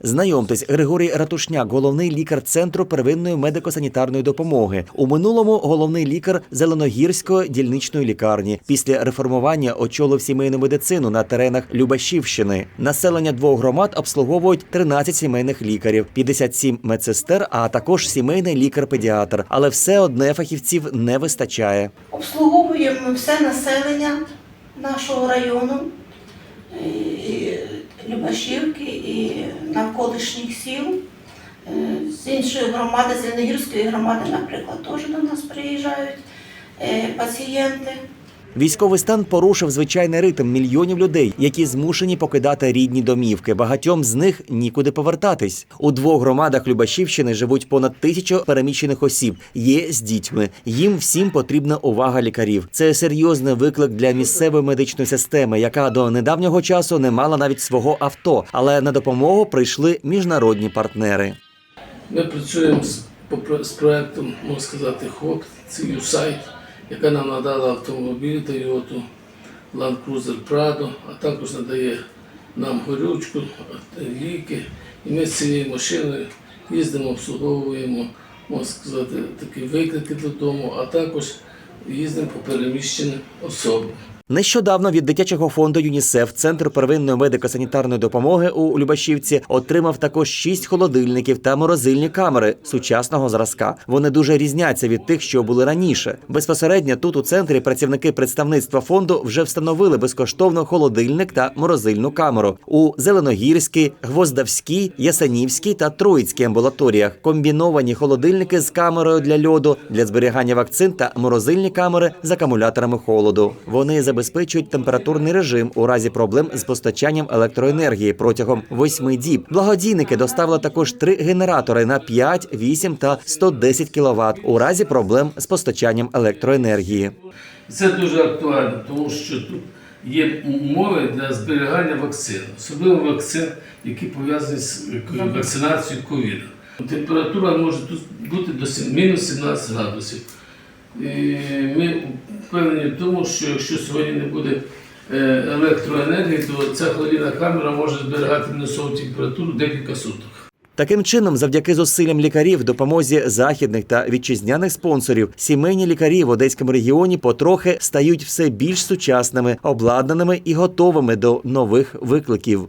Знайомтесь, Григорій Ратушняк, головний лікар центру первинної медико-санітарної допомоги. У минулому головний лікар Зеленогірської дільничної лікарні. Після реформування очолив сімейну медицину на теренах Любашівщини. Населення двох громад обслуговують 13 сімейних лікарів, 57 медсестер, а також сімейний лікар-педіатр. Але все одне фахівців не вистачає. Обслуговуємо все населення нашого району, і Любашівки і навколишніх сіл. Е, З іншої громади, з Зеленогірської громади, наприклад, теж до нас приїжджають е, пацієнти. Військовий стан порушив звичайний ритм мільйонів людей, які змушені покидати рідні домівки. Багатьом з них нікуди повертатись. У двох громадах Любашівщини живуть понад тисячу переміщених осіб. Є з дітьми. Їм всім потрібна увага лікарів. Це серйозний виклик для місцевої медичної системи, яка до недавнього часу не мала навіть свого авто, але на допомогу прийшли міжнародні партнери. Ми працюємо з, з проектом, можна сказати, ХОП, це сайт, яка нам надала автомобіль Toyota Land Cruiser Prado, а також надає нам горючку, ліки. І ми з цією машиною їздимо, обслуговуємо, можна сказати, такі виклики додому, а також їздимо по переміщеним особам. Нещодавно від дитячого фонду ЮНІСЕФ Центр первинної медико-санітарної допомоги у Любашівці отримав також шість холодильників та морозильні камери сучасного зразка. Вони дуже різняться від тих, що були раніше. Безпосередньо тут у центрі працівники представництва фонду вже встановили безкоштовно холодильник та морозильну камеру у Зеленогірській, Гвоздавській, Ясенівській та Троїцькій амбулаторіях. Комбіновані холодильники з камерою для льоду для зберігання вакцин та морозильні камери з акумуляторами холоду. Вони забезпечують температурний режим у разі проблем з постачанням електроенергії протягом восьми діб. Благодійники доставили також три генератори на 5, 8 та 110 кВт у разі проблем з постачанням електроенергії. Це дуже актуально, тому що тут є умови для зберігання вакцин, особливо вакцин, які пов'язані з вакцинацією ковіду. Температура може тут бути до мінус 17 градусів. Ми впевнені в тому, що якщо сьогодні не буде е, електроенергії, то ця холодильна камера може зберігати мінусову температуру декілька суток. Таким чином, завдяки зусиллям лікарів, допомозі західних та вітчизняних спонсорів, сімейні лікарі в одеському регіоні потрохи стають все більш сучасними, обладнаними і готовими до нових викликів.